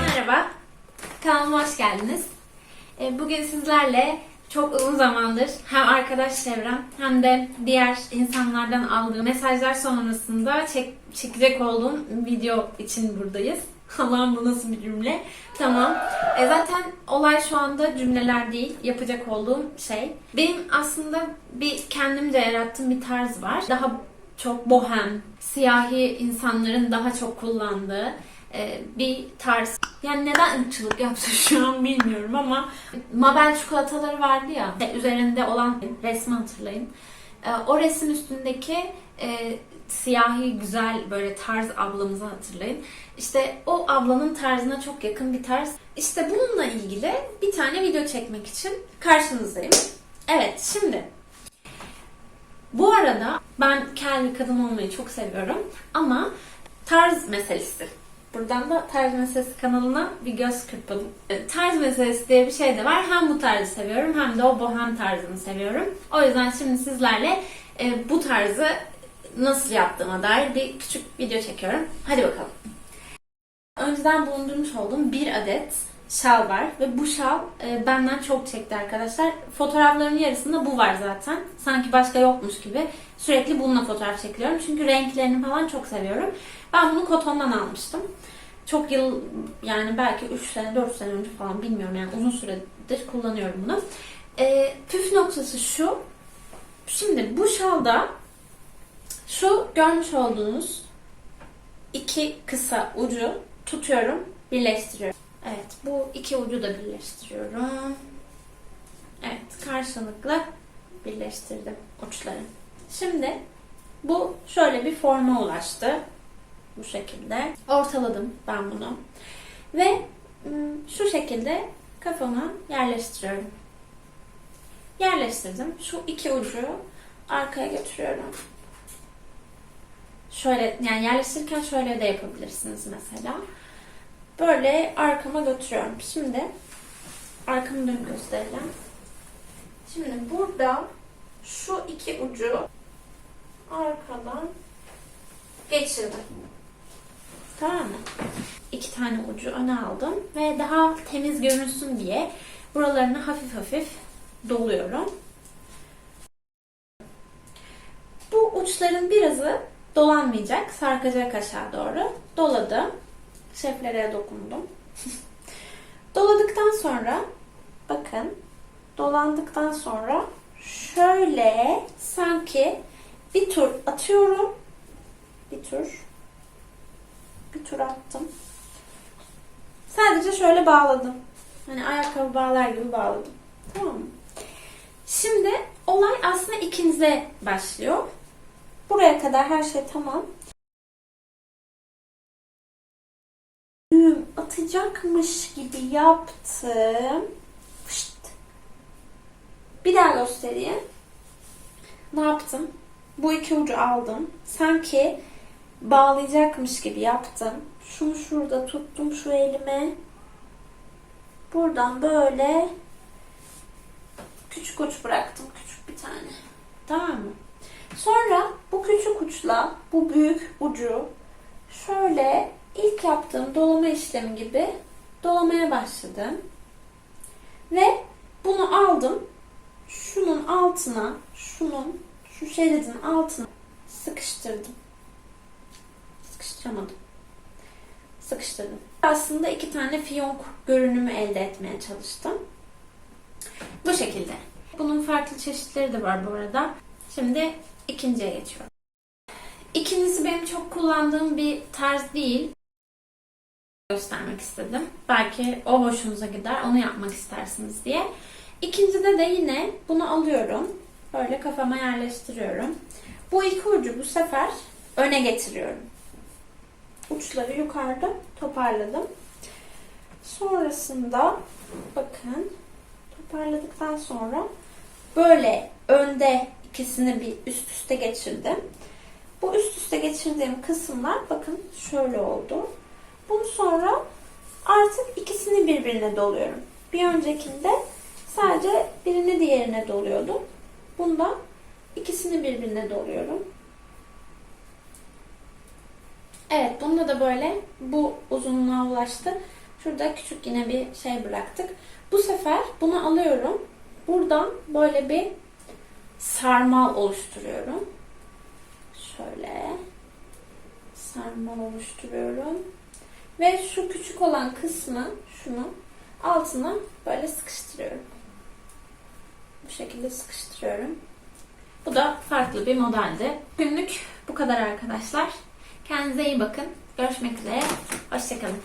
Merhaba, kanalıma hoş geldiniz. Ee, Bugün sizlerle çok uzun zamandır hem arkadaş çevrem hem de diğer insanlardan aldığım mesajlar sonrasında çek, çekecek olduğum video için buradayız. Allah'ım bu nasıl bir cümle? Tamam. E zaten olay şu anda cümleler değil, yapacak olduğum şey. Benim aslında bir kendimce yarattığım bir tarz var. Daha çok bohem, siyahi insanların daha çok kullandığı e, bir tarz. Yani neden ırkçılık yaptı şu an bilmiyorum ama Mabel çikolataları vardı ya üzerinde olan resmi hatırlayın. E, o resim üstündeki e, siyahi güzel böyle tarz ablamızı hatırlayın. İşte o ablanın tarzına çok yakın bir tarz. İşte bununla ilgili bir tane video çekmek için karşınızdayım. Evet şimdi bu arada ben kel bir kadın olmayı çok seviyorum ama tarz meselesi. Buradan da Tarz Meselesi kanalına bir göz kırpalım. E, Tarz Meselesi diye bir şey de var. Hem bu tarzı seviyorum hem de o bohem tarzını seviyorum. O yüzden şimdi sizlerle e, bu tarzı nasıl yaptığıma dair bir küçük video çekiyorum. Hadi bakalım. Önceden bulundurmuş olduğum bir adet şal var ve bu şal e, benden çok çekti arkadaşlar. Fotoğrafların yarısında bu var zaten. Sanki başka yokmuş gibi. Sürekli bununla fotoğraf çekiliyorum. Çünkü renklerini falan çok seviyorum. Ben bunu kotondan almıştım. Çok yıl yani belki 3 sene 4 sene önce falan bilmiyorum yani uzun süredir kullanıyorum bunu. E, püf noktası şu. Şimdi bu şalda şu görmüş olduğunuz iki kısa ucu tutuyorum, birleştiriyorum. Evet, bu iki ucu da birleştiriyorum. Evet, karşılıklı birleştirdim uçları. Şimdi bu şöyle bir forma ulaştı. Bu şekilde. Ortaladım ben bunu. Ve ım, şu şekilde kafama yerleştiriyorum. Yerleştirdim. Şu iki ucu arkaya götürüyorum. Şöyle yani yerleştirirken şöyle de yapabilirsiniz mesela. Böyle arkama götürüyorum. Şimdi arkamı dönüp gösterelim. Şimdi burada şu iki ucu arkadan geçirdim. Tamam mı? İki tane ucu öne aldım ve daha temiz görünsün diye buralarını hafif hafif doluyorum. Bu uçların birazı dolanmayacak, sarkacak aşağı doğru. Doladım. Şeflere dokundum. Doladıktan sonra bakın dolandıktan sonra şöyle sanki bir tur atıyorum. Bir tur. Bir tur attım. Sadece şöyle bağladım. Hani ayakkabı bağlar gibi bağladım. Tamam mı? Şimdi olay aslında ikinize başlıyor. Buraya kadar her şey tamam. Atacakmış gibi yaptım. Fışt. Bir daha göstereyim. Ne yaptım? Bu iki ucu aldım. Sanki bağlayacakmış gibi yaptım. Şunu şurada tuttum şu elime. Buradan böyle küçük uç bıraktım. Küçük bir tane. Tamam mı? Sonra bu küçük uçla bu büyük ucu şöyle ilk yaptığım dolama işlemi gibi dolamaya başladım. Ve bunu aldım. Şunun altına, şunun, şu şeridin altına sıkıştırdım. Sıkıştıramadım. Sıkıştırdım. Aslında iki tane fiyonk görünümü elde etmeye çalıştım. Bu şekilde. Bunun farklı çeşitleri de var bu arada. Şimdi ikinciye geçiyorum. İkincisi benim çok kullandığım bir tarz değil. Göstermek istedim. Belki o hoşunuza gider, onu yapmak istersiniz diye. İkincide de yine bunu alıyorum. Böyle kafama yerleştiriyorum. Bu iki ucu bu sefer öne getiriyorum. Uçları yukarıda toparladım. Sonrasında bakın toparladıktan sonra böyle önde ikisini bir üst üste geçirdim. Bu üst üste geçirdiğim kısımlar bakın şöyle oldu. Bunu sonra artık ikisini birbirine doluyorum. Bir öncekinde sadece birini diğerine doluyordum. Bunda ikisini birbirine doluyorum. Evet, bunda da böyle bu uzunluğa ulaştı. Şurada küçük yine bir şey bıraktık. Bu sefer bunu alıyorum. Buradan böyle bir sarmal oluşturuyorum. Şöyle sarmal oluşturuyorum. Ve şu küçük olan kısmı şunu altına böyle sıkıştırıyorum. Bu şekilde sıkıştırıyorum. Bu da farklı bir modeldi. Günlük bu kadar arkadaşlar. Kendinize iyi bakın. Görüşmek üzere. Hoşçakalın.